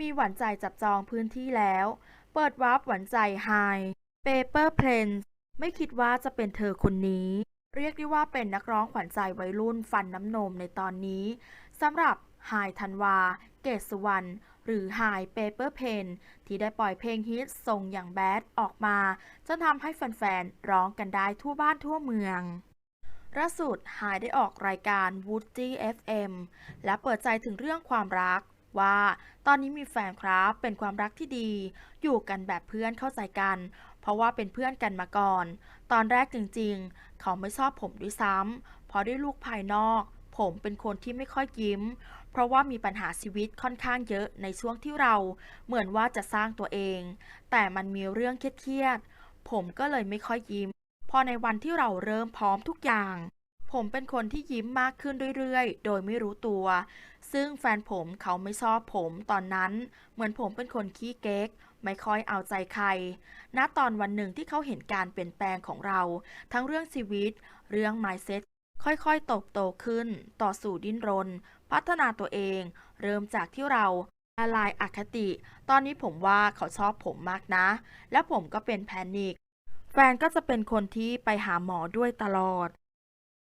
มีหวานใจจับจองพื้นที่แล้ว เปิดวาร์ปหวานใจไฮเปเปอร์เพลนไม่คิดว่าจะเป็นเธอคนนี้ เรียกได้ว่าเป็นนักร้องขวัญใจวัยรุ่นฟันน้ำนมในตอนนี้สำหรับไฮธันวา เกศสุวรรณหรือไฮเปเปอร์เพนที่ได้ปล่อยเพลงฮิตทรงอย่างแบดออกมา จนทำให้แฟนๆ ร้องกันได้ทั่วบ้านทั่วเมืองล่าสุดหายได้ออกรายการ Woody FM และเปิดใจถึงเรื่องความรัก ว่า ตอนนี้มีแฟนครับ เป็นความรักที่ดี อยู่กันแบบเพื่อนเข้าใจกัน เพราะว่าเป็นเพื่อนกันมาก่อน ตอนแรกจริงๆ เขาไม่ชอบผมด้วยซ้ำเพราะด้วยลูกภายนอก ผมเป็นคนที่ไม่ค่อยยิ้ม เพราะว่ามีปัญหาชีวิตค่อนข้างเยอะในช่วงที่เรา เหมือนว่าจะสร้างตัวเอง แต่มันมีเรื่องเครียดๆผมก็เลยไม่ค่อยยิ้ม พอในวันที่เราเริ่มพร้อมทุกอย่างผมเป็นคนที่ยิ้มมากขึ้นเรื่อยๆ โดยไม่รู้ตัว ซึ่งแฟนผมเขาไม่ชอบผมตอนนั้น เหมือนผมเป็นคนขี้เก๊ก ไม่ค่อยเอาใจใคร ณ ตอนวันหนึ่งที่เขาเห็นการเปลี่ยนแปลงของเรา ทั้งเรื่องชีวิต เรื่อง mindset ค่อยๆตบโตขึ้น ต่อสู่ดิ้นรน พัฒนาตัวเอง เริ่มจากที่เราละลายอคติ ตอนนี้ผมว่าเขาชอบผมมากนะ และผมก็เป็นแพนิค แฟนก็จะเป็นคนที่ไปหาหมอด้วยตลอด